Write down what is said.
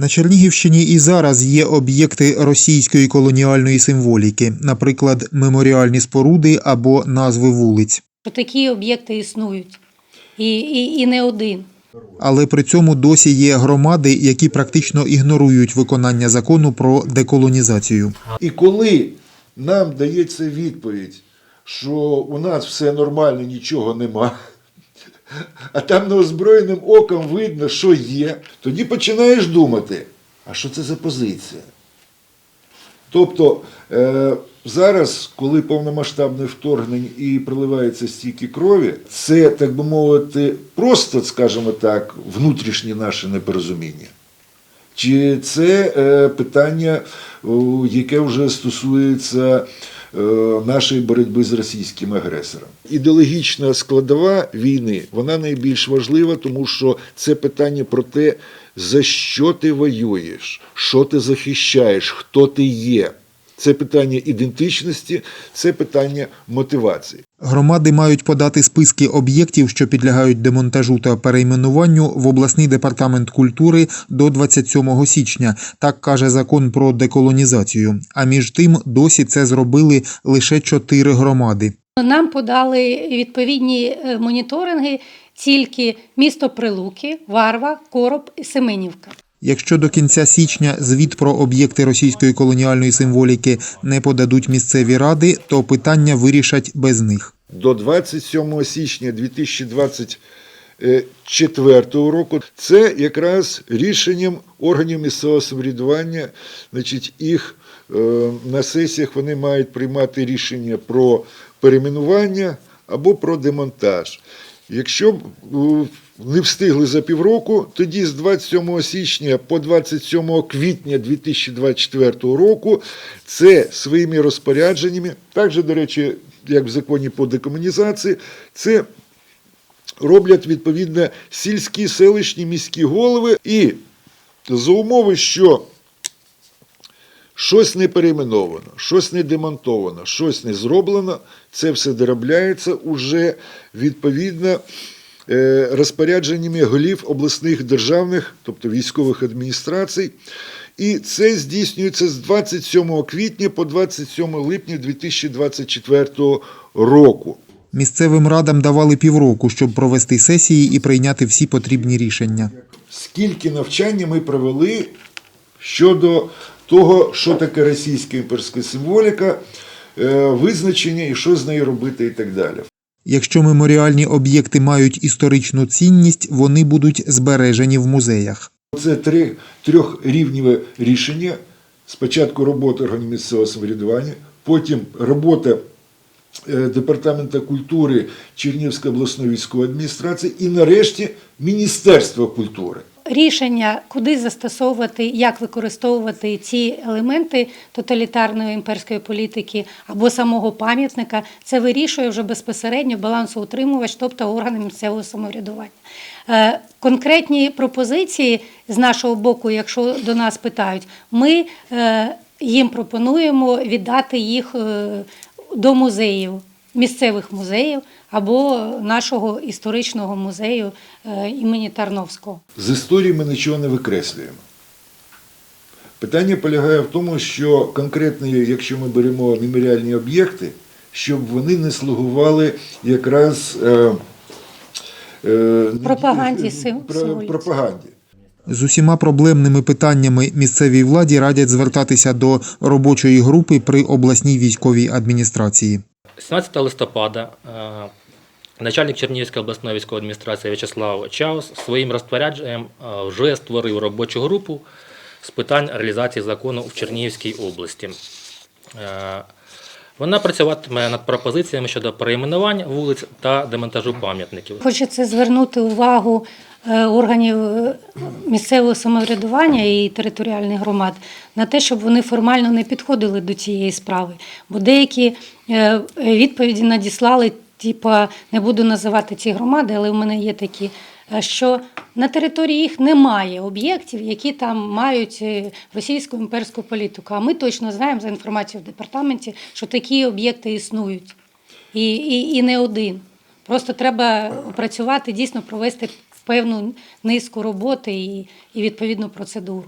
На Чернігівщині і зараз є об'єкти російської колоніальної символіки, наприклад, меморіальні споруди або назви вулиць. такі об'єкти існують. І, і, і не один. Але при цьому досі є громади, які практично ігнорують виконання закону про деколонізацію. І коли нам дається відповідь, що у нас все нормально, нічого нема, а там неозброєним оком видно, що є, тоді починаєш думати, а що це за позиція? Тобто е, зараз, коли повномасштабне вторгнення і проливається стільки крові, це, так би мовити, просто, скажімо так, внутрішнє наше непорозуміння. Чи це е, питання, яке вже стосується нашої боротьби з російським агресором? Ідеологічна складова війни вона найбільш важлива, тому що це питання про те, за що ти воюєш, що ти захищаєш, хто ти є. Це питання ідентичності, це питання мотивації. Громади мають подати списки об'єктів, що підлягають демонтажу та перейменуванню в обласний департамент культури до 27 січня. Так каже закон про деколонізацію. А між тим досі це зробили лише чотири громади. Нам подали відповідні е, моніторинги тільки місто Прилуки, Варва, Короб і Семенівка. Якщо до кінця січня звіт про об'єкти російської колоніальної символіки не подадуть місцеві ради, то питання вирішать без них. до 27 січня 2024 року. Це якраз рішенням органів місцевого самоврядування, значить, їх е, на сесіях вони мають приймати рішення про перейменування або про демонтаж. Якщо е, не встигли за півроку, тоді з 27 січня по 27 квітня 2024 року це своїми розпорядженнями, також, до речі, як в законі по декомунізації, це роблять відповідно сільські, селищні, міські голови. І за умови, що щось не перейменовано, щось не демонтовано, щось не зроблено, це все доробляється уже відповідно е, розпорядженнями голів обласних державних, тобто військових адміністрацій. І це здійснюється з 27 квітня по 27 липня 2024 року. Місцевим радам давали півроку, щоб провести сесії і прийняти всі потрібні рішення. скільки навчання ми провели щодо того, що таке російська імперська символіка, е, визначення і що з нею робити і так далі. Якщо меморіальні об'єкти мають історичну цінність, вони будуть збережені в музеях. Це три трьохрівневе рішення. Спочатку робота органів місцевого самоврядування, потім робота е, Департамента культури Чернігівської обласної військової адміністрації і нарешті Міністерства культури. Рішення, куди застосовувати, як використовувати ці елементи тоталітарної імперської політики або самого пам'ятника, це вирішує вже безпосередньо балансоутримувач, тобто органи місцевого самоврядування. Е, Конкретні пропозиції з нашого боку, якщо до нас питають, ми е, їм пропонуємо віддати їх е, до музеїв, місцевих музеїв або нашого історичного музею е, імені Тарновського. З історії ми нічого не викреслюємо. Питання полягає в тому, що конкретно, якщо ми беремо меморіальні об'єкти, щоб вони не слугували якраз е, е, Пропаганді пропаганді. З усіма проблемними питаннями місцевій владі радять звертатися до робочої групи при обласній військовій адміністрації. 17 листопада е, начальник Чернігівської обласної військової адміністрації В'ячеслав Чаус своїм розпорядженням е, вже створив робочу групу з питань реалізації закону в Чернігівській області. Е, Вона працюватиме над пропозиціями щодо перейменування вулиць та демонтажу пам'ятників. Хочеться звернути увагу органів е, місцевого самоврядування і територіальних громад на те, щоб вони формально не підходили до цієї справи. Бо деякі е, відповіді надіслали, типа не буду називати ці громади, але в мене є такі. е, Що на території їх немає об'єктів, які там мають е, російську імперську політику. А ми точно знаємо за інформацією в департаменті, що такі об'єкти існують. І, і, і не один. Просто треба опрацювати, дійсно провести певну низку роботи і, і відповідну процедуру.